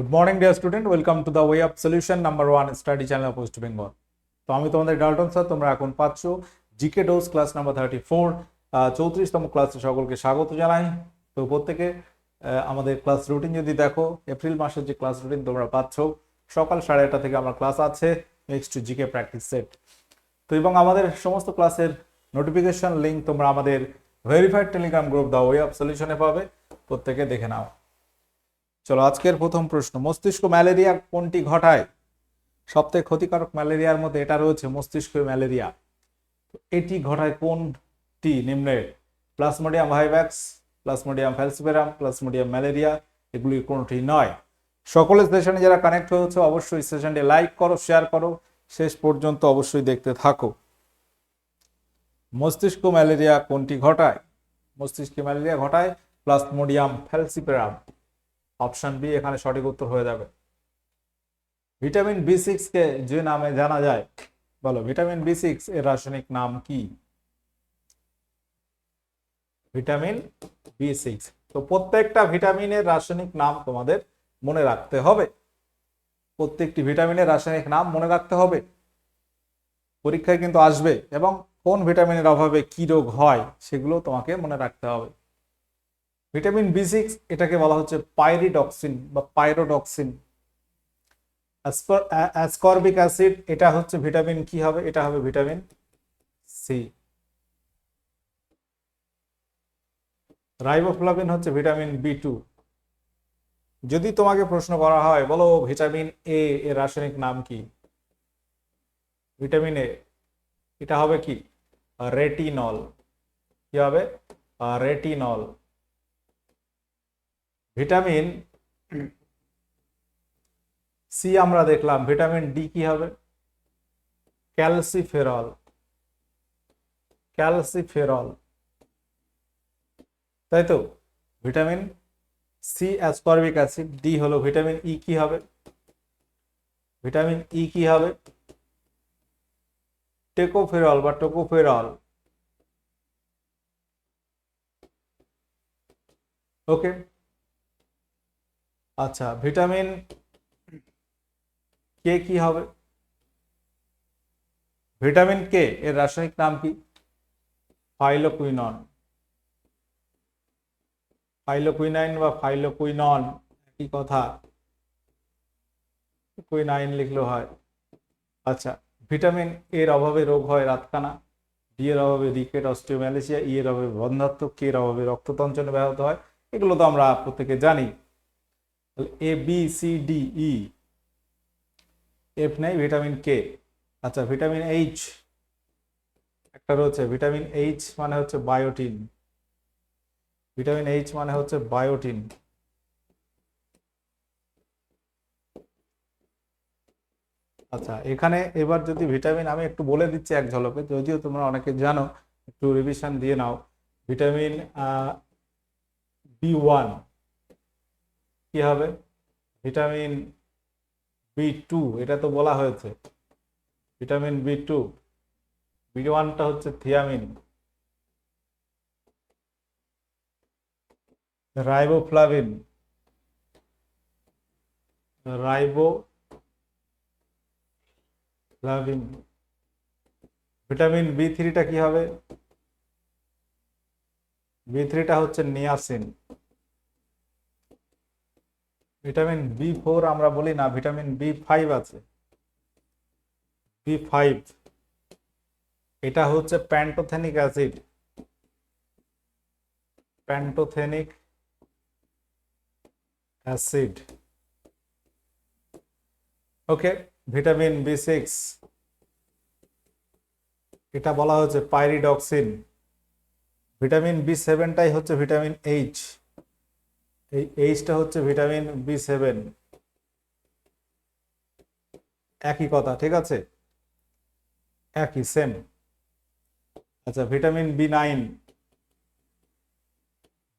Good morning dear student welcome to the way of solution number one study channel West Bengal তো আমি তোমাদের Dalton sir তোমরা এখন পাচ্ছ GK dose class number thirty four চৌত্রিশতম ক্লাসে সকলকে স্বাগত জানাই। তো প্রত্যেকে আমাদের ক্লাস রুটিন যদি দেখো এপ্রিল মাসের যে ক্লাস রুটিন তোমরা পাচ্ছ, সকাল সাড়ে আটটা থেকে আমার ক্লাস আছে নেক্সট জিকে প্র্যাকটিস সেট তো এবং আমাদের সমস্ত ক্লাসের নোটিফিকেশন লিঙ্ক তোমরা আমাদের verified Telegram group the way of সলিউশনে পাবে। প্রত্যেকে দেখে নাও। চলো, আজকের প্রথম প্রশ্ন, মস্তিষ্ক ম্যালেরিয়া কোনটি ঘটায়? সবথেকে ক্ষতিকারক ম্যালেরিয়ার মধ্যে এটা রয়েছে, মস্তিষ্ক ম্যালেরিয়া। এটি ঘটায় কোনটি? নিম্নের plasmodium vivax, plasmodium falciparum plasmodium malaria, এগুলি কোনটি নয়। সকলের সেশনে যারা কানেক্ট হয়েছে, অবশ্যই সেশনটি লাইক করো, শেয়ার করো, শেষ পর্যন্ত অবশ্যই দেখতে থাকো। মস্তিষ্ক ম্যালেরিয়া কোনটি ঘটায়? মস্তিষ্ক ম্যালেরিয়া ঘটায় প্লাসমোডিয়াম ফ্যালসিপেরাম অপশন বি, এখানে সঠিক উত্তর হয়ে যাবে। ভিটামিন বি সিক্স কে যে নামে জানা যায়, বলো ভিটামিন বি সিক্স এর রাসায়নিক নাম কি? Vitamin B six. তো প্রত্যেকটা ভিটামিনের রাসায়নিক নাম তোমাদের মনে রাখতে হবে। প্রত্যেকটি ভিটামিনের রাসায়নিক নাম মনে রাখতে হবে। পরীক্ষায় কিন্তু আসবে এবং কোন ভিটামিনের অভাবে কি রোগ হয় সেগুলো তোমাকে মনে রাখতে হবে। ভিটামিন বি সিক্স এটাকে বলা হচ্ছে পাইরিডক্সিন বা পাইরোডক্সিন অ্যাসকর্বিক অ্যাসিড এটা হচ্ছে ভিটামিন কি হবে? এটা হবে ভিটামিন সি রাইবোফ্লাভিন হচ্ছে ভিটামিন বি টু যদি তোমাকে প্রশ্ন করা হয়, বলো ভিটামিন এ এর রাসায়নিক নাম কি? ভিটামিন এ এটা হবে কি? রেটিনল কি হবে? রেটিনল ভিটামিন সি আমরা দেখলাম, ভিটামিন ডি কি হবে? ক্যালসিফেরল। ক্যালসিফেরল। তাই তো? Vitamin C ascorbic acid, D হলো ভিটামিন ই কি হবে? ভিটামিন ই কি হবে? টেকোফেরল বা টোকোফেরল। ওকে? আচ্ছা ভিটামিন কে কি হবে? Vitamin K? এর রাসায়নিক নাম কি? ফাইলোকুইনন। ফাইলোকুইনাইন বা ফাইলোকুইনন, একই কথা। কুইনাইন লিখলেও হয়। আচ্ছা ভিটামিন এর অভাবে রোগ হয় রাতকানা, ডি এর অভাবে রিকেট, অস্টিওম্যালেসিয়া, ই এর অভাবে বন্ধাত্ম, কে এর অভাবে রক্ততঞ্চনে ব্যাহত হয়, এগুলো তো আমরা প্রত্যেকে জানি। A B C D E F নেই ভিটামিন কে আচ্ছা ভিটামিন এইচ একটা রয়েছে ভিটামিন এইচ মানে হচ্ছে বায়োটিন ভিটামিন এইচ মানে হচ্ছে বায়োটিন আচ্ছা এখানে এবার যদি ভিটামিন আমি একটু বলে দিচ্ছি এক ঝলকে, যদিও তোমরা অনেকে জানো, একটু রিভিশন দিয়ে নাও। ভিটামিন বি ওয়ান কি হবে? ভিটামিন বি টু এটা তো বলা হয়েছে। ভিটামিন বি টু বি ওয়ানটা হচ্ছে thiamine riboflavin riboflavin vitamin B থ্রিটা কি হবে? বি থ্রিটা হচ্ছে নিয়াসিন ভিটামিন বি ফোর আমরা বলি না, ভিটামিন বি ফাইভ আছে। বি ফাইভ, এটা হচ্ছে pantothenic acid. Pantothenic acid. Okay, vitamin B six. এটা বলা হচ্ছে পাইরিডক্সিন। ভিটামিন বি সেভেনটাই হচ্ছে ভিটামিন এইচ। এই এইচটা হচ্ছে ভিটামিন বি সেভেন একই কথা, ঠিক আছে? একই সেম আচ্ছা ভিটামিন বি নাইন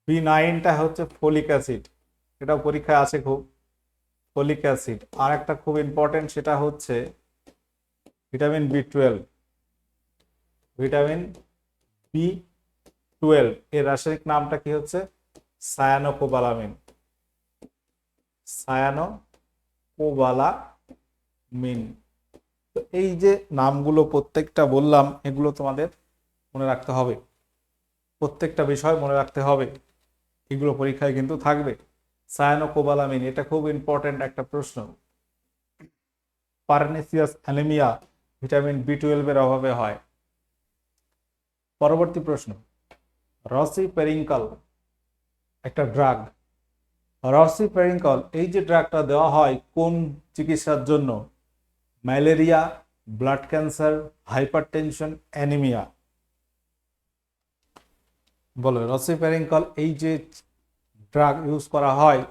বি নাইনটা হচ্ছে ফলিক অ্যাসিড। এটাও পরীক্ষায় আছে খুব। Folic acid. আর একটা খুব ইম্পর্টেন্ট সেটা হচ্ছে vitamin B twelve vitamin B twelve এর রাসায়নিক নামটা কি হচ্ছে? সায়ানোকোবালামিন সায়ানো কোবালা মিন তো এই যে নামগুলো প্রত্যেকটা বললাম, এগুলো তোমাদের মনে রাখতে হবে। প্রত্যেকটা বিষয় মনে রাখতে হবে। এগুলো পরীক্ষায় কিন্তু থাকবে। সায়ানোকোবালামিন এটা খুব ইম্পর্টেন্ট একটা প্রশ্ন। পারনেসিয়াস অ্যানিমিয়া ভিটামিন বি টুয়েলভের অভাবে হয়। পরবর্তী প্রশ্ন। রসি পেরিঙ্কল একটা ড্রাগ রসি পেরিঙ্কল এই যে ড্রাগটা দেওয়া হয় কোন চিকিৎসার জন্য? Malaria blood cancer hypertension anaemia বলো রসি পেরিঙ্কল এই যে ড্রাগ ইউজ করা হয়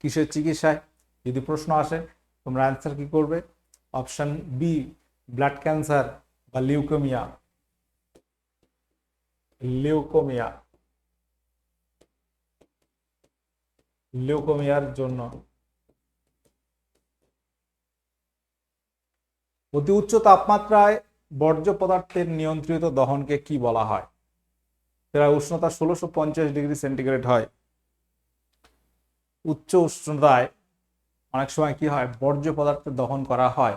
কিসের চিকিৎসায়? যদি প্রশ্ন আসে, তোমরা অ্যান্সার কি করবে? অপশন বি ব্লাড ক্যান্সার বা লিউকোমিয়া লিউকোমিয়া লিউকোমিয়ার জন্য। অতি উচ্চ তাপমাত্রায় বর্জ্য পদার্থের নিয়ন্ত্রিত দহনকে কি বলা হয়? প্রায় উষ্ণতা ষোলোশো পঞ্চাশ ডিগ্রি সেন্টিগ্রেড হয়। উচ্চ উষ্ণতায় অনেক সময় কি হয়? বর্জ্য পদার্থের দহন করা হয়।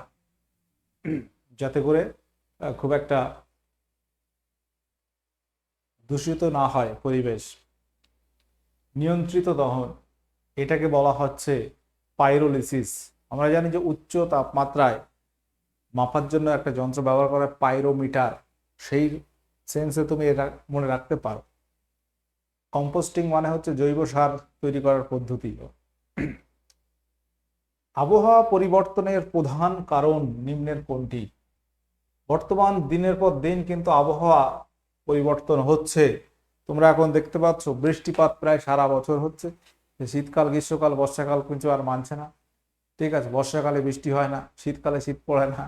যাতে করে খুব একটা দূষিত না হয় পরিবেশ। নিয়ন্ত্রিত দহন এটাকে বলা হচ্ছে পাইরোলিসিস আমরা জানি যে উচ্চ তাপমাত্রায় মাপার জন্য একটা যন্ত্র ব্যবহার করা পাইরোমিটার সেই সেন্সে তুমি এটা মনে রাখতে পারো। কম্পোস্টিং মানে হচ্ছে জৈব সার তৈরি করার পদ্ধতি। আবহাওয়া পরিবর্তনের প্রধান কারণ নিম্নের কোনটি? বর্তমান দিনের পর দিন কিন্তু আবহাওয়া পরিবর্তন হচ্ছে। তোমরা এখন দেখতে পাচ্ছ, বৃষ্টিপাত প্রায় সারা বছর হচ্ছে। শীতকাল, গ্রীষ্মকাল, বর্ষাকাল কিন্তু আর মানছে না। ঠিক আছে, বর্ষাকালে বৃষ্টি হয় না, শীতকালে শীত পড়ে না,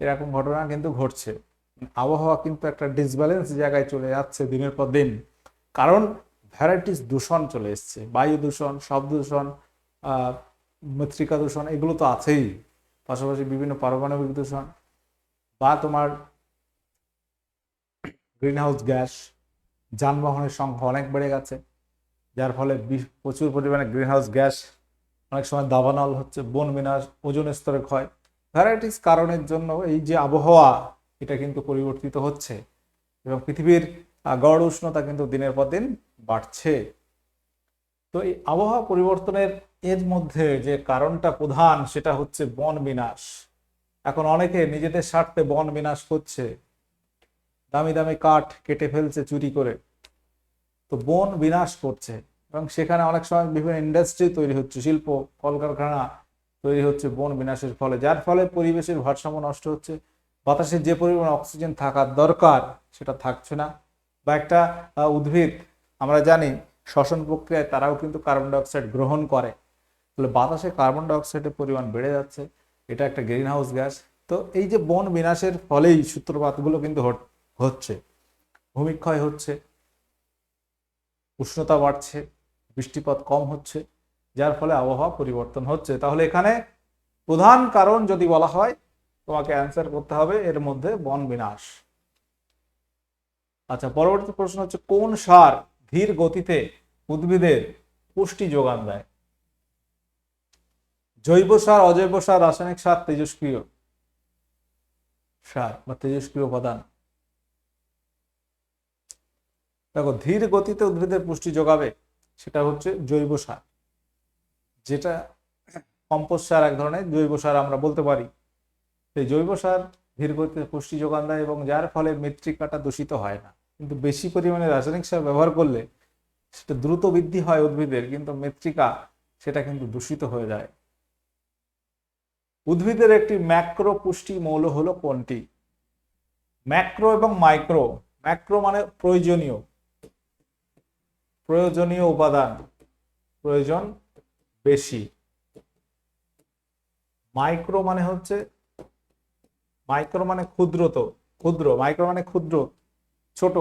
এরকম ঘটনা কিন্তু ঘটছে। আবহাওয়া কিন্তু একটা ডিসব্যালেন্স জায়গায় চলে যাচ্ছে দিনের পর দিন। কারণ ভ্যারাইটিস দূষণ চলে এসছে, বায়ু দূষণ, শব্দ দূষণ মৃত্তিকা দূষণ, এগুলো তো আছেই। পাশাপাশি বিভিন্ন পারমাণবিক দূষণ বা তোমার গ্রিনহাউস গ্যাস যানবাহনের সংখ্যা অনেক বেড়ে গেছে। যার ফলে প্রচুর পরিমাণে গ্রিনহাউস গ্যাস, অনেক সময় দাবানল হচ্ছে, বন বিনাশ ওজন স্তরে ক্ষয়। ভ্যারাইটিস কারণের জন্য এই যে আবহাওয়া, এটা কিন্তু পরিবর্তিত হচ্ছে এবং পৃথিবীর গড় উষ্ণতা কিন্তু দিনের পর দিন বাড়ছে। তো এই আবহাওয়া পরিবর্তনের এর মধ্যে যে কারণটা প্রধান, সেটা হচ্ছে বন বিনাশ। এখন অনেকে নিজেদের স্বার্থে বন বিনাশ করছে। দামি দামি কাঠ কেটে ফেলছে চুরি করে। তো বন বিনাশ করছে। এবং সেখানে অনেক সময় বিভিন্ন ইন্ডাস্ট্রি তৈরি হচ্ছে, শিল্প, কলকারখানা তৈরি হচ্ছে বন বিনাশের ফলে, যার ফলে পরিবেশের ভারসাম্য নষ্ট হচ্ছে। বাতাসে যে পরিমাণ অক্সিজেন থাকার দরকার, সেটা থাকছে না। বা একটা উদ্ভিদ, আমরা জানি, শ্বসন প্রক্রিয়ায় তারাও কিন্তু কার্বন ডাইঅক্সাইড গ্রহণ করে। তাহলে বাতাসে কার্বন ডাইঅক্সাইডের পরিমাণ বেড়ে যাচ্ছে, এটা একটা গ্রিন হাউস গ্যাস তো এই যে বন বিনাশের ফলেই সূত্রপাতগুলো কিন্তু হচ্ছে। ভূমিক্ষয় হচ্ছে। উষ্ণতা বাড়ছে, বৃষ্টিপাত কম হচ্ছে, যার ফলে আবহাওয়া পরিবর্তন হচ্ছে। তাহলে এখানে প্রধান কারণ যদি বলা হয়, তোমাকে অ্যান্সার করতে হবে, এর মধ্যে বন বিনাশ। আচ্ছা পরবর্তী প্রশ্ন হচ্ছে, কোন সার ধীর গতিতে উদ্ভিদের পুষ্টি যোগান দেয়? জৈব সার, অজৈব সার, রাসায়নিক সার তেজস্ক্রিয় সার বা তেজস্ক্রিয় উপাদান। দেখো, ধীর গতিতে উদ্ভিদের পুষ্টি যোগাবে, সেটা হচ্ছে জৈব সার। যেটা কম্পোস্ট সার এক ধরনের, জৈব সার আমরা বলতে পারি। সেই জৈব সার ধীর গতিতে পুষ্টি যোগান দেয় এবং যার ফলে মৃত্তিকাটা দূষিত হয় না। কিন্তু বেশি পরিমাণে রাসায়নিক সার ব্যবহার করলে সেটা দ্রুত বৃদ্ধি হয় উদ্ভিদের, কিন্তু মৃত্তিকা সেটা কিন্তু দূষিত হয়ে যায়। উদ্ভিদের একটি ম্যাক্রো পুষ্টি মৌল হলো কোনটি? ম্যাক্রো এবং মাইক্রো। ম্যাক্রো মানে প্রয়োজনীয়। প্রয়োজনীয় উপাদান, প্রয়োজন বেশি। মাইক্রো মানে হচ্ছে, মাইক্রো মানে ক্ষুদ্রত, ক্ষুদ্র, মাইক্রো মানে ক্ষুদ্র, ছোট,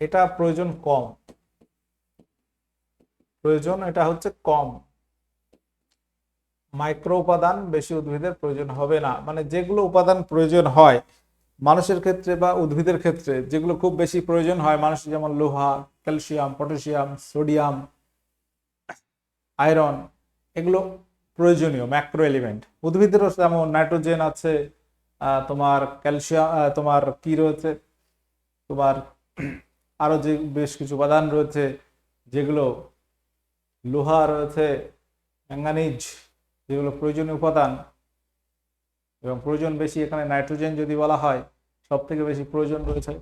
এটা প্রয়োজন কম। প্রয়োজন এটা হচ্ছে কম। মাইক্রো উপাদান বেশি উদ্ভিদের প্রয়োজন হবে না। মানে যেগুলো উপাদান প্রয়োজন হয়, মানুষের ক্ষেত্রে বা উদ্ভিদের ক্ষেত্রে, যেগুলো খুব বেশি প্রয়োজন হয়, মানুষের যেমন লোহা ক্যালসিয়াম পটাশিয়াম সোডিয়াম আয়রন এগুলো প্রয়োজনীয় ম্যাক্রো এলিমেন্ট উদ্ভিদেরও যেমন নাইট্রোজেন আছে তোমার ক্যালসিয়াম তোমার কি রয়েছে? তোমার আরও যে বেশ কিছু উপাদান রয়েছে, যেগুলো লোহা রয়েছে ম্যাঙ্গানিজ যেগুলো প্রয়োজনীয় উপাদান এবং প্রয়োজন বেশি, এখানে নাইট্রোজেন যদি বলা হয় সব থেকে বেশি প্রয়োজন রয়েছে।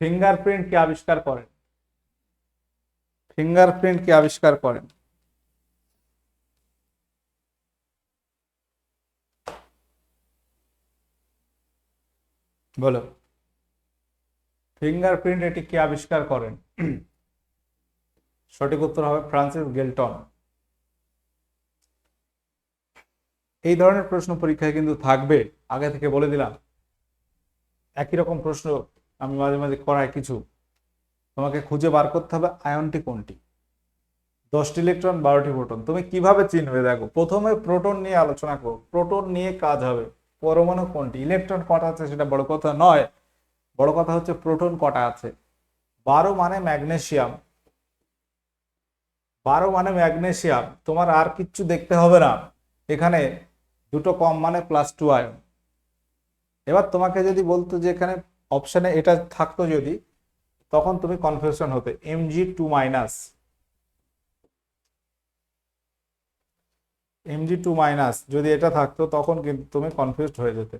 ফিঙ্গারপ্রিন্ট কে। আবিষ্কার করেন? ফিঙ্গারপ্রিন্ট কে আবিষ্কার করেন? বলো। ফিঙ্গারপ্রিন্ট এটি কে আবিষ্কার করেন? সঠিক উত্তর হবে ফ্রান্সিস গেলটন। এই ধরনের প্রশ্ন পরীক্ষায় কিন্তু থাকবে। আগে থেকে বলে দিলাম। একই রকম প্রশ্ন আমি মাঝে মাঝে করাই কিছু। তোমাকে খুঁজে বার করতে হবে আয়নটি কোনটি? দশটি ইলেকট্রন, বারোটি প্রোটন। তুমি কীভাবে চিনবে? দেখো, প্রথমে প্রোটন নিয়ে আলোচনা করো। প্রোটন নিয়ে কাজ হবে। পরমাণু কোনটি? ইলেকট্রন কটা আছে সেটা বড় কথা নয়। বড় কথা হচ্ছে প্রোটন কটা আছে। বারো মানে ম্যাগনেশিয়াম বারো মানে ম্যাগনেশিয়াম তোমার আর কিচ্ছু দেখতে হবে না। এখানে দুটো কম মানে প্লাস টু আয়ন। এবার তোমাকে যদি বলতো যে এখানে অপশানে এটা থাকতো যদি, তখন তুমি কনফিউশন হতে। Mg two minus Mg two minus যদি এটা থাকতো, তখন কিন্তু তুমি কনফিউজড হয়ে যেতে।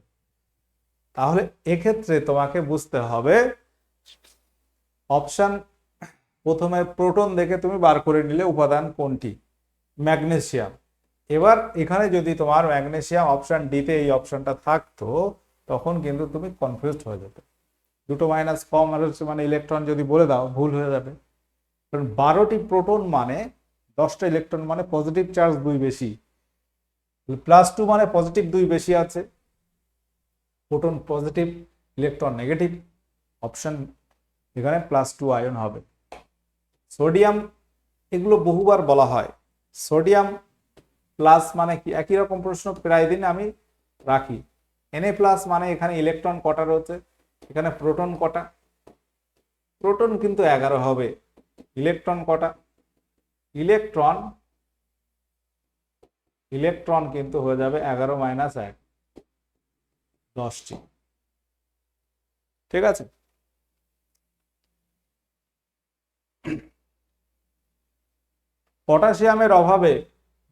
তাহলে এক্ষেত্রে তোমাকে বুঝতে হবে অপশন প্রথমে প্রোটন দেখে তুমি বার করে নিলে উপাদান কোনটি? ম্যাগনেসিয়াম এবার এখানে যদি তোমার ম্যাগনেসিয়াম অপশন ডিতে এই অপশনটা থাকতো তখন কিন্তু তুমি কনফিউজড হয়ে যেতে। দুটো মাইনাস কম আর হচ্ছে মানে ইলেকট্রন যদি বলে দাও, ভুল হয়ে যাবে। কারণ বারোটি প্রোটন মানে দশটা ইলেকট্রন মানে পজিটিভ চার্জ দুই বেশি। প্লাস টু মানে পজিটিভ দুই বেশি আছে। Proton positive electron negative option এখানে প্লাস টু আয়ন হবে। সোডিয়াম এগুলো বহুবার বলা হয়। সোডিয়াম প্লাস মানে কি? একই রকম প্রশ্ন প্রায় দিন আমি রাখি। এনএ প্লাস মানে এখানে ইলেকট্রন কটা রয়েছে? এখানে প্রোটন কটা? প্রোটন কিন্তু এগারো হবে। ইলেকট্রন কটা? ইলেকট্রন ইলেকট্রন কিন্তু হয়ে যাবে এগারো মাইনাস এক। দশটি। ঠিক আছে? পটাশিয়ামের অভাবে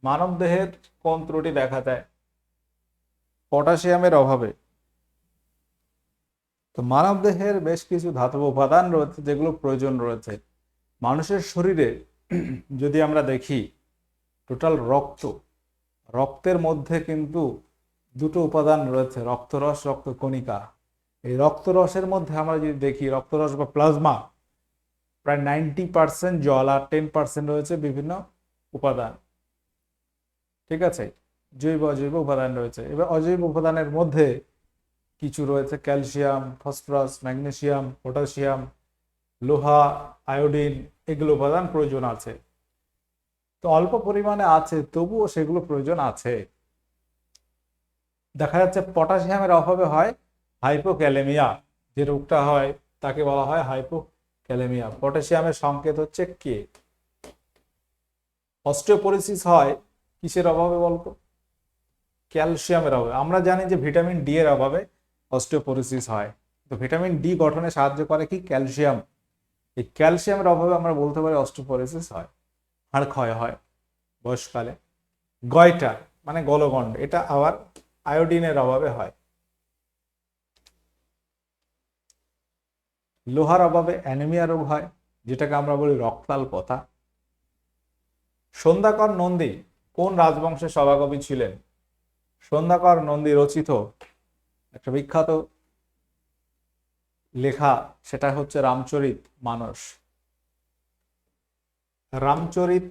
মানবদেহের কোন ত্রুটি দেখা দেয়। পটাশিয়ামের অভাবে। তো মানবদেহের বেশ কিছু ধাতব উপাদান রয়েছে, যেগুলো প্রয়োজন রয়েছে। মানুষের শরীরে যদি আমরা দেখি, টোটাল রক্ত, রক্তের মধ্যে কিন্তু দুটো উপাদান রয়েছে, রক্তরস রক্তকণিকা এই রক্তরসের মধ্যে আমরা যদি দেখি, রক্তরস বা প্লাজমা, প্রায় নাইনটি পার্সেন্ট জল আর টেন পার্সেন্ট রয়েছে বিভিন্ন উপাদান। ঠিক আছে? জৈব অজৈব উপাদান রয়েছে। এবার অজৈব উপাদানের মধ্যে কিছু রয়েছে, ক্যালসিয়াম, ফসফরাস, ম্যাগনেসিয়াম, পটাশিয়াম, লোহা, আয়োডিন, এগুলো উপাদান প্রয়োজন আছে। তো অল্প পরিমাণে আছে, তবুও সেগুলো প্রয়োজন আছে। দেখা যাচ্ছে পটাশিয়ামের অভাবে হয় হাইপোক্যালেমিয়া, যে রোগটা হয় তাকে বলা হয় হাইপোক্যালেমিয়া। পটাশিয়ামের সংকেত হচ্ছে কে? অস্টিওপোরিসিস হয়, কিসের অভাবে বলতো? ক্যালসিয়ামের অভাবে। আমরা জানি যে ভিটামিন ডি এর অভাবে অস্টিওপোরিসিস হয়। তো ভিটামিন ডি গঠনে সাহায্য করে কি? ক্যালসিয়াম। এই ক্যালসিয়ামের অভাবে আমরা বলতে পারি অস্টিওপোরিসিস হয়, হাড় ক্ষয় হয় বয়সকালে। গয়টা মানে গলগণ্ড, এটা আবার আয়োডিনের অভাবে হয়। লোহার অভাবে অ্যানিমিয়া রোগ হয়, যেটাকে আমরা বলি রক্তাল্পতা সন্ধ্যাকর নন্দী, কোন রাজবংশের সভাকবি ছিলেন? সন্ধ্যাকর নন্দী রচিত একটা বিখ্যাত লেখা, সেটা হচ্ছে রামচরিত মানস। রামচরিত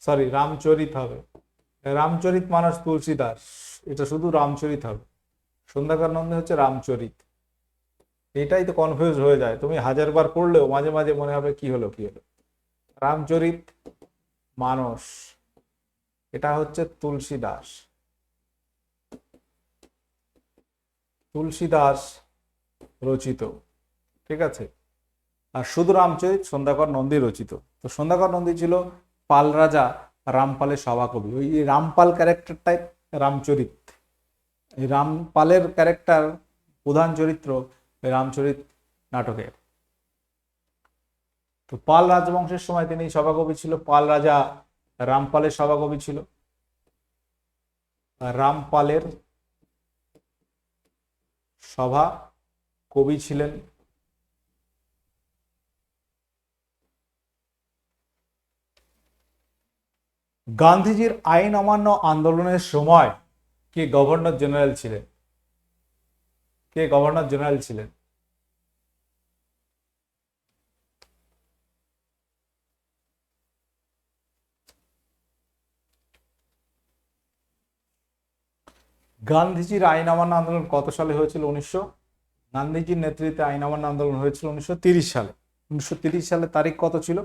সরি রামচরিত হবে। রামচরিত মানস তুলসীদাস, এটা শুধু রামচরিত হবে। সন্ধ্যাকর নন্দী হচ্ছে রামচরিত। এটাই তো কনফিউজ হয়ে যায়। তুমি হাজারবার পড়লেও মাঝে মাঝে মনে হবে কি হলো কি হলো। রামচরিত মানস। এটা হচ্ছে তুলসী দাস তুলসী দাস রচিত, ঠিক আছে? আর শুধু রামচরিত সন্ধ্যাকর নন্দী রচিত। তো সন্ধ্যাকর নন্দী ছিল পাল রাজা রামপালের সভাকবি। ওই রামপাল ক্যারেক্টারটাই রামচরিত। এই রামপালের ক্যারেক্টার প্রধান চরিত্র রামচরিত নাটকের। তো পাল রাজবংশের সময় তিনি সভাকবি ছিল পাল রাজা রামপালের সভাকবি ছিল। রামপালের সভা কবি ছিলেন গান্ধীজির আইন অমান্য আন্দোলনের সময় কে গভর্নর জেনারেল ছিলেন। কে গভর্নর জেনারেল ছিলেন? গান্ধীজির আইন অমান্য আন্দোলন কত সালে হয়েছিল? উনিশশো গান্ধীজির নেতৃত্বে আইন অমান্য আন্দোলন হয়েছিল উনিশশো তিরিশ সালে। উনিশশো তিরিশ সালে তারিখ কত ছিল?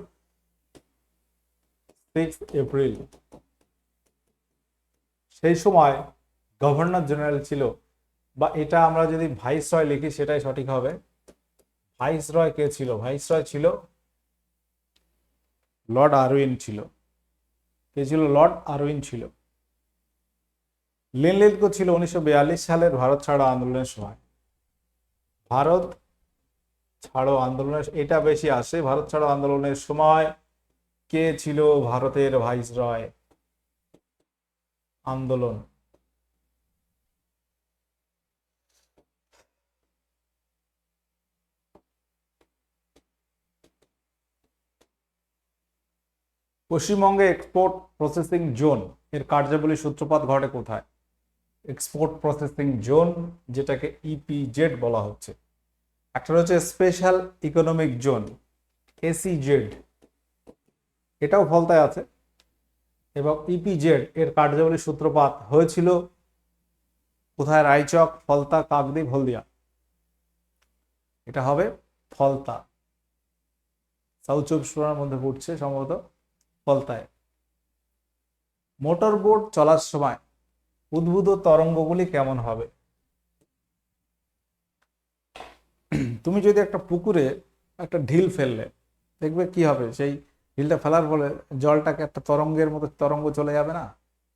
সিক্স এপ্রিল সেই সময় গভর্নর জেনারেল ছিল। বা এটা আমরা যদি ভাইস রয় লিখি, সেটাই সঠিক হবে। ভাইস রয় কে ছিল? ভাইস রয় ছিল লর্ড আরউইন ছিল। কে ছিল? লর্ড আরউইন ছিল। লেনলেনকো ছিল উনিশশো বিয়াল্লিশ সালের ভারত ছাড়ো আন্দোলনের সময়। ভারত ছাড়ো আন্দোলনের, এটা বেশি আসে। ভারত ছাড়ো আন্দোলনের সময় কে ছিল ভারতের ভাইস রয়? আন্দোলন। পশ্চিমবঙ্গে এক্সপোর্ট প্রসেসিং জোন এর কার্যাবলী সূত্রপাত ঘটে কোথায়? এক্সপোর্ট প্রসেসিং জোন যেটাকে ইপিজেড বলা হচ্ছে। একটা হচ্ছে স্পেশাল ইকোনমিক জোন এসিজেড এটাও ফলতায় আছে। এবং ইপিজেড এর কার্যাবলী সূত্রপাত হয়েছিল কোথায়? রায়চক, ফলতা, কাকদ্বীপ, হলদিয়া। এটা হবে ফলতা। সাউথ চব্বিশ পরগনার মধ্যে পড়ছে সম্ভবত ফলতায়। মোটর বোট চলার সময় উদ্ভূত তরঙ্গগুলি কেমন হবে? তুমি যদি একটা পুকুরে একটা ঢিল ফেললে, দেখবে কি হবে? সেই ঢিলটা ফেলার ফলে জলটাকে একটা তরঙ্গের মতো তরঙ্গ চলে যাবে না?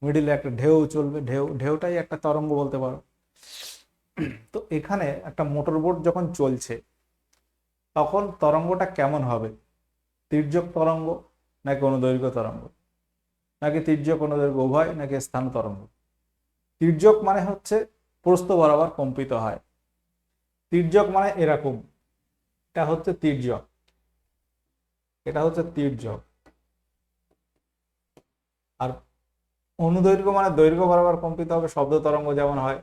মিডিলে একটা ঢেউ চলবে, ঢেউ, ঢেউটাই একটা তরঙ্গ বলতে পারো। তো এখানে একটা মোটর বোট যখন চলছে, তখন তরঙ্গটা কেমন হবে? তির্যক তরঙ্গ নাকি অনুদৈর্ঘ্য তরঙ্গ? নাকি তির্যক, অনুদৈর্ঘ্য, উভয়? নাকি স্থান তরঙ্গ? তির্যক মানে হচ্ছে প্রস্থ বরাবর কম্পিত হয়। তির্যক মানে এরকম। এটা হচ্ছে তির্যক। এটা হচ্ছে তির্যক। আর অনুদৈর্ঘ্য মানে দৈর্ঘ্য বরাবর কম্পিত হবে শব্দ তরঙ্গ যেমন হয়।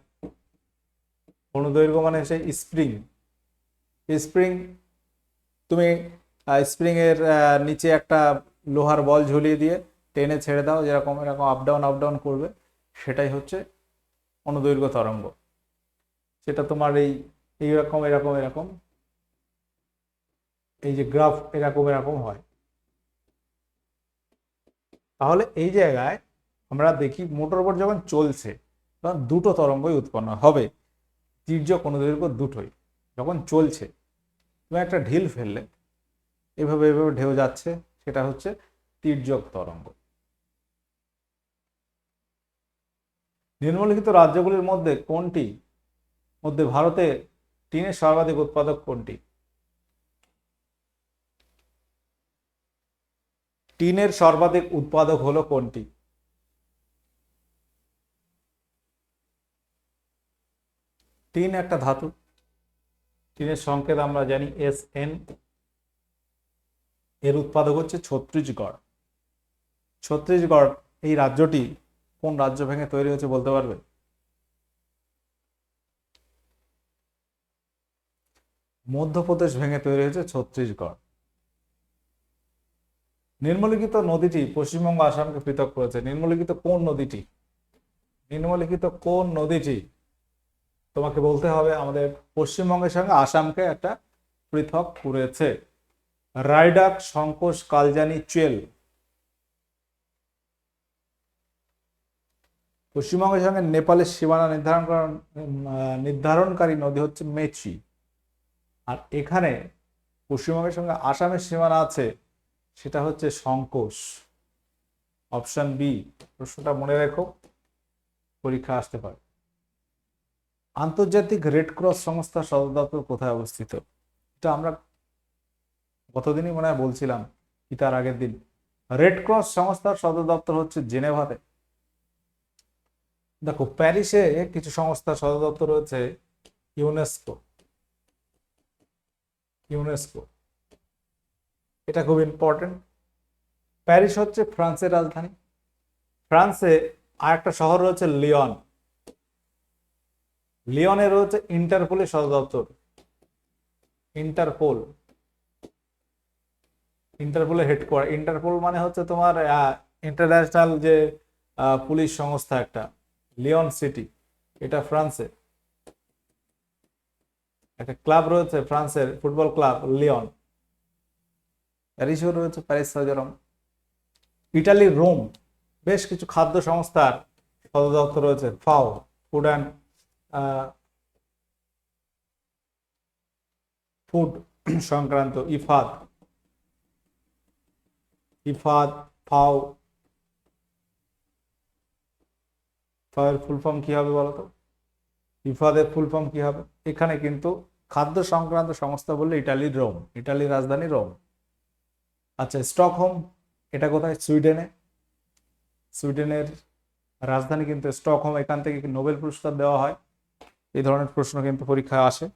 অনুদৈর্ঘ্য মানে সেই স্প্রিং। স্প্রিং, তুমি স্প্রিং এর নিচে একটা লোহার বল ঝুলিয়ে দিয়ে টেনে ছেড়ে দাও, যেরকম এরকম আপ ডাউন আপ ডাউন করবে। সেটাই হচ্ছে অনুদৈর্ঘ্য তরঙ্গ। সেটা তোমার এই এইরকম এরকম এরকম এই যে গ্রাফ এরকম এরকম হয়। তাহলে এই জায়গায় আমরা দেখি মোটর ওপর যখন চলছে, তখন দুটো তরঙ্গই উৎপন্ন হবে। তির্যক অনুদৈর্ঘ্য দুটোই। যখন চলছে, তুমি একটা ঢিল ফেললে, এভাবে এভাবে ঢেউ যাচ্ছে, সেটা হচ্ছে তির্যক তরঙ্গ। নিম্নলিখিত রাজ্যগুলির মধ্যে কোনটি? মধ্যে ভারতে টিনের সর্বাধিক উৎপাদক কোনটি? টিনের সর্বাধিক উৎপাদক হলো কোনটি? টিন একটা ধাতু। টিনের সংকেত আমরা জানি এস এন। এর উৎপাদক হচ্ছে ছত্রিশগড়। ছত্রিশগড় এই রাজ্যটি কোন রাজ্য ভেঙে তৈরি হয়েছে বলতে পারবে? মধ্যপ্রদেশ ভেঙে তৈরি হয়েছে ছত্রিশগড় নিম্নলিখিত নদীটি পশ্চিমবঙ্গ আসামকে পৃথক করেছে। নিম্নলিখিত কোন নদীটি? নিম্নলিখিত কোন নদীটি? তোমাকে বলতে হবে, আমাদের পশ্চিমবঙ্গের সঙ্গে আসামকে একটা পৃথক করেছে। রাইডাক সংকোষ কালজানি, চুয়েল। পশ্চিমবঙ্গের সঙ্গে নেপালের সীমানা নির্ধারণ নির্ধারণকারী নদী হচ্ছে মেচি। আর এখানে পশ্চিমবঙ্গের সঙ্গে আসামের সীমানা আছে, সেটা হচ্ছে সংকোষ অপশন বি, প্রশ্নটা মনে রেখো, পরীক্ষা আসতে পারে। আন্তর্জাতিক রেড ক্রস সংস্থার সদর দপ্তর কোথায় অবস্থিত? এটা আমরা গতদিনই মনে হয় বলছিলাম, কি তার আগের দিন। রেড ক্রস সংস্থার সদর দপ্তর হচ্ছে জেনেভাতে। দেখো, প্যারিসে কিছু সংস্থা, সদর দপ্তর রয়েছে ইউনেস্কো। ইউনেস্কো। এটা খুব ইম্পর্টেন্ট প্যারিস হচ্ছে ফ্রান্সের রাজধানী। ফ্রান্সে আর একটা শহর রয়েছে লিওন। লিওনে রয়েছে ইন্টারপোলের সদর দপ্তর। ইন্টারপোল। ইন্টারপোলের হেডকোয়ার্টার ইন্টারপোল মানে হচ্ছে তোমার ইন্টারন্যাশনাল যে পুলিশ সংস্থা একটা। লিওন সিটি, এটা ফ্রান্সে। একটা ক্লাব রয়েছে ফ্রান্সের, ফুটবল ক্লাব লিওন। প্যারিসেও রয়েছে প্যারিস সাজরম ইটালির রোম, বেশ কিছু খাদ্য সংস্থার সদর দপ্তর রয়েছে, ফাও, ফুড অ্যান্ড ফুড সংক্রান্ত, ইফাদ। ইফাদ, ফাও ফাওয়ের ফুল ফর্ম কি হবে বলতো? ইফাদের ফুল ফর্ম কি হবে? এখানে কিন্তু খাদ্য সংক্রান্ত সংস্থা বললে ইটালির রোম, ইটালির রাজধানী রোম। আচ্ছা স্টকহোম, এটা কোথায়? সুইডেনে। সুইডেনের রাজধানী কিন্তু স্টকহোম, এখান থেকে নোবেল পুরস্কার দেওয়া হয়? এই ধরনের প্রশ্ন কিন্তু পরীক্ষায় আসে।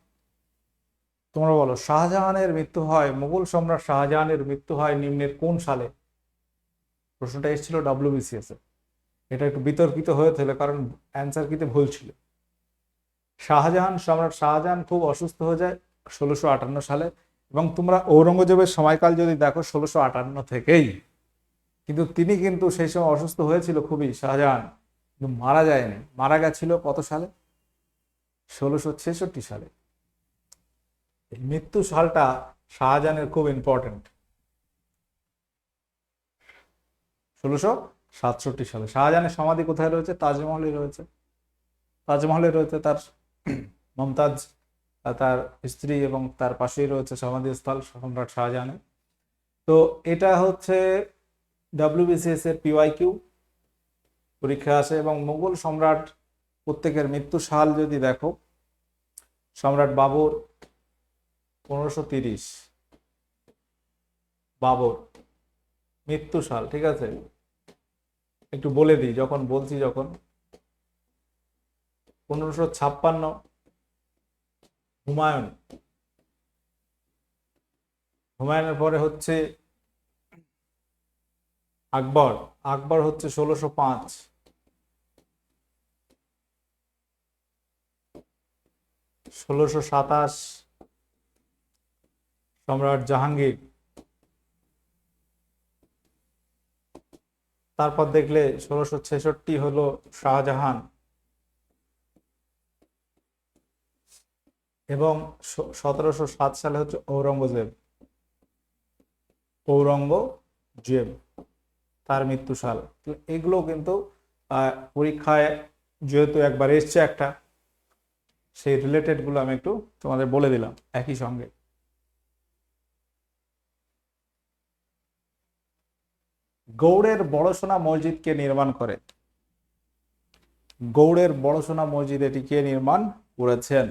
তোমরা বলো, শাহজাহানের মৃত্যু হয়, মুঘল সম্রাট শাহজাহানের মৃত্যু হয় নিম্নের কোন সালে? প্রশ্নটা এসেছিল ডাব্লিউবিসিএস এ। এটা একটু বিতর্কিত হয়েছিল কারণ অ্যান্সার কিতে ভুল ছিল। শাহজাহান সম্রাট শাহজাহান খুব অসুস্থ হয়ে যায় ষোলোশো আটান্ন সালে, এবং তোমরা ঔরঙ্গজেবের সময়কাল যদি দেখো ষোলোশো আটান্ন থেকেই, কিন্তু তিনি কিন্তু সেই সময় অসুস্থ হয়েছিল খুবই, শাহজাহান। কিন্তু মারা যায়নি। মারা গেছিল কত সালে? ষোলোশো ছেষট্টি সালে। মৃত্যু সালটা শাহজাহানের খুব ইম্পর্টেন্ট ষোলোশো সাতষট্টি সালে। শাহজাহানের সমাধি কোথায় রয়েছে? তাজমহলে রয়েছে। তাজমহলে রয়েছে তার মমতাজ তার স্ত্রী এবং তার পাশেই রয়েছে সমাধিস্থল সম্রাট শাহজাহানের। তো এটা হচ্ছে ডাব্লিউবিসিএস এর পিওয়াই কিউ পরীক্ষা আসে এবং মোগল সম্রাট প্রত্যেকের মৃত্যু সাল যদি দেখো, সম্রাট বাবর পনেরোশো তিরিশ। বাবর, মৃত্যু সাল, ঠিক আছে? একটু বলে দিই, যখন বলছি যখন। পনেরোশো ছাপ্পান্ন হুমায়ুন। হুমায়ুনের পরে হচ্ছে আকবর। আকবর হচ্ছে ষোলোশো পাঁচ। ষোলোশো সাতাশ সম্রাট জাহাঙ্গীর। তারপর দেখলে ষোলোশো ছেষট্টি হলো শাহজাহান। এবং সতেরোশো সাত সালে হচ্ছে ঔরঙ্গজেব। ঔরঙ্গজেব তার মৃত্যু সাল। এগুলো কিন্তু পরীক্ষায় যেহেতু একবার এসছে একটা, সেই রিলেটেডগুলো আমি একটু তোমাদের বলে দিলাম, একই সঙ্গে। গৌড়ের বড়সোনা মসজিদ কে নির্মাণ করে? গৌড়ের বড়সোনা মসজিদ এটি কে নির্মাণ করেছেন?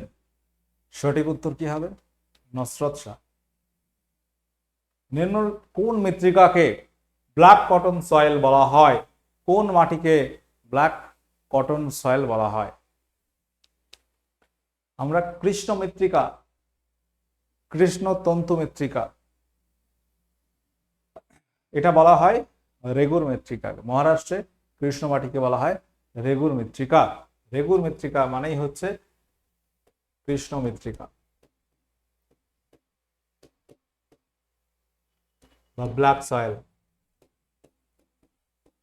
সঠিক উত্তর কি হবে? নসরত শাহ। নিম্ন কোন মৃত্তিকাকে ব্ল্যাক কটন সয়েল বলা হয়? কোন মাটিকে ব্ল্যাক কটন সয়েল বলা হয়? আমরা কৃষ্ণ মৃত্তিকা কৃষ্ণ তন্তু মৃত্তিকা, এটা বলা হয় রেগুর মৃত্তিকা, মহারাষ্ট্রে কৃষ্ণ মাটিকে বলা হয় রেগুর মৃত্তিকা। রেগুর মৃত্তিকা মানেই হচ্ছে কৃষ্ণ মৃত্তিকা। বা ব্ল্যাক সয়েল।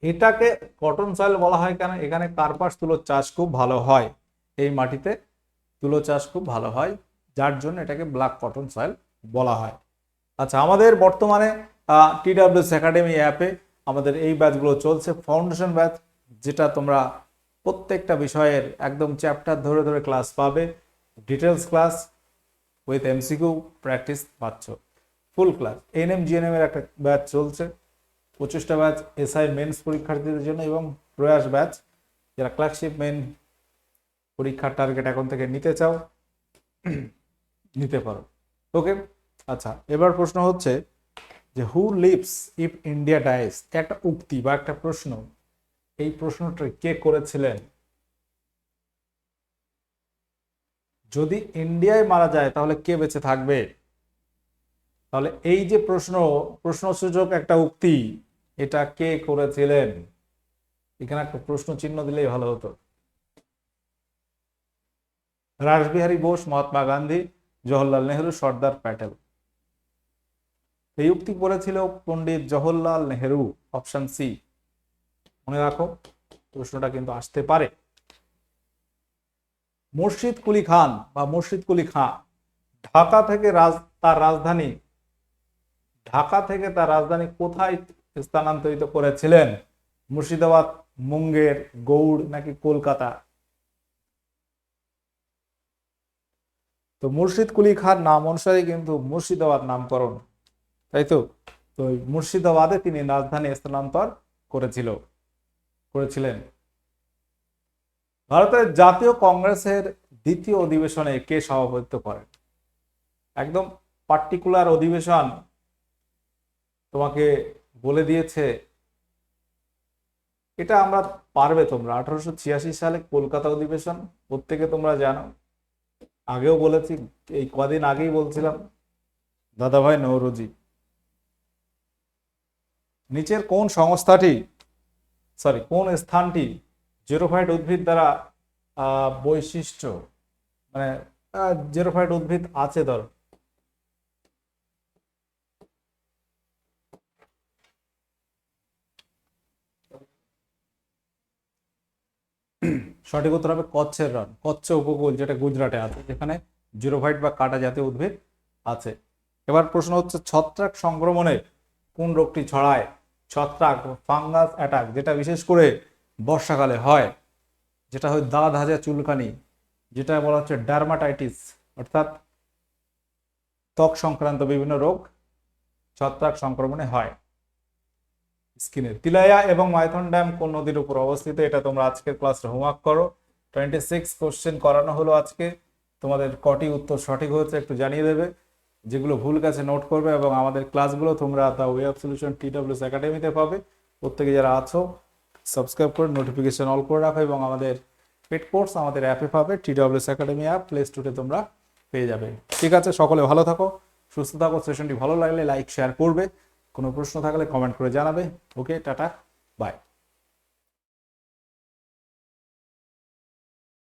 এটাকে কটন সয়েল বলা হয় কেন? এখানে কার্পাস তুলোর চাষ খুব ভালো হয়। এই মাটিতে তুলো চাষ খুব ভালো হয়, যার জন্য এটাকে ব্ল্যাক কটন সয়েল বলা হয়। আচ্ছা আমাদের বর্তমানে টিডাব্লিউএস একাডেমি অ্যাপে আমাদের এই ব্যাচগুলো চলছে ফাউন্ডেশন ব্যাচ, যেটা তোমরা প্রত্যেকটা বিষয়ের একদম চ্যাপ্টার ধরে ধরে ক্লাস পাবে। Details class with MCQ practice পাচ্ছ। Full class N NM GNM এর একটা ব্যাচ চলছে, পঁচিশটা ব্যাচ এসআই মেন্স পরীক্ষার্থীদের জন্য এবং প্রয়াস ব্যাচ। যারা ক্লার্কশিপ মেন পরীক্ষার টার্গেট এখন থেকে নিতে চাও, নিতে পারো। ওকে আচ্ছা এবার প্রশ্ন হচ্ছে যে who lives if India dies একটা উক্তি বা একটা প্রশ্ন। এই প্রশ্নটা কে করেছিলেন? যদি ইন্ডিয়ায় মারা যায়, তাহলে কে বেঁচে থাকবে? তাহলে এই যে প্রশ্ন, প্রশ্নসূচক একটা উক্তি, এটা কে করেছিলেন? এখানে একটা প্রশ্ন চিহ্ন দিলেই ভালো হতো। রাসবিহারী বোস, মহাত্মা গান্ধী, জওহরলাল নেহরু, সর্দার প্যাটেল। এই উক্তি করেছিল পণ্ডিত জওহরলাল নেহরু অপশন সি মনে রাখো, প্রশ্নটা কিন্তু আসতে পারে। মুর্শিদ কুলি খান বা মুর্শিদ কুলি খাঁ, ঢাকা থেকে রাজ, তার রাজধানী, ঢাকা থেকে তার রাজধানী কোথায় স্থানান্তরিত করেছিলেন? মুর্শিদাবাদ, মুঙ্গের, গৌড় নাকি কলকাতা? তো মুর্শিদ কুলি খান নাম অনুসারে কিন্তু মুর্শিদাবাদ নামকরণ তাই তো? তো মুর্শিদাবাদে তিনি রাজধানী স্থানান্তর করেছিল, করেছিলেন। ভারতের জাতীয় কংগ্রেসের দ্বিতীয় অধিবেশনে কে সভাপতিত্ব করেন? একদম পার্টিকুলার অধিবেশন তোমাকে বলে দিয়েছে। এটা আমরা পারবে তোমরা। আঠারোশো ছিয়াশি সালে কলকাতা অধিবেশন, প্রত্যেকে তোমরা জানো। আগেও বলেছি, এই কদিন আগেই বলছিলাম। দাদাভাই নৌরুজি। নিচের কোন সংস্থাটি সরি কোন স্থানটি জেরোফাইট উদ্ভিদ দ্বারা বৈশিষ্ট্য? মানে জেরোফাইট উদ্ভিদ আছে ধর। সঠিক উত্তর হবে কচ্ছের রন কচ্ছ উপকূল, যেটা গুজরাটে আছে, যেখানে জিরোফাইট বা কাটা জাতীয় উদ্ভিদ আছে। এবার প্রশ্ন হচ্ছে ছত্রাক সংক্রমণে কোন রোগটি ছড়ায়? ছত্রাক ফাঙ্গাস অ্যাটাক, যেটা বিশেষ করে বর্ষাকালে হয়, যেটা হয় দাঁত হাজা চুলকানি, যেটা বলা হচ্ছে ডার্মাটাইটিস, অর্থাৎ ত্বক সংক্রান্ত বিভিন্ন রোগ, ছত্রাক সংক্রমণে হয়। স্কিনের তিলায়া এবং মাইথন ড্যাম কোন নদীর উপর অবস্থিত, এটা তোমরা আজকের ক্লাসে হোমওয়ার্ক করো। টোয়েন্টি সিক্স কোশ্চেন করানো হলো আজকে। তোমাদের কটি উত্তর সঠিক হয়েছে একটু জানিয়ে দেবে। যেগুলো ভুল কাছে নোট করবে এবং আমাদের ক্লাসগুলো তোমরা the way of solution T WS একাডেমিতে পাবে। প্রত্যেকে যারা আছো সাবস্ক্রাইব করে নোটিফিকেশন অল করে রাখো এবং আমাদের পেড কোর্স আমাদের অ্যাপে পাবে T WS academy app play স্টোরে তোমরা পেয়ে যাবে। ঠিক আছে, সকলে ভালো থাকো, সুস্থ থাকো সেশনটি ভালো লাগলে লাইক শেয়ার করবে। কোনো প্রশ্ন থাকলে কমেন্ট করে জানাবে। ওকে টাটা বাই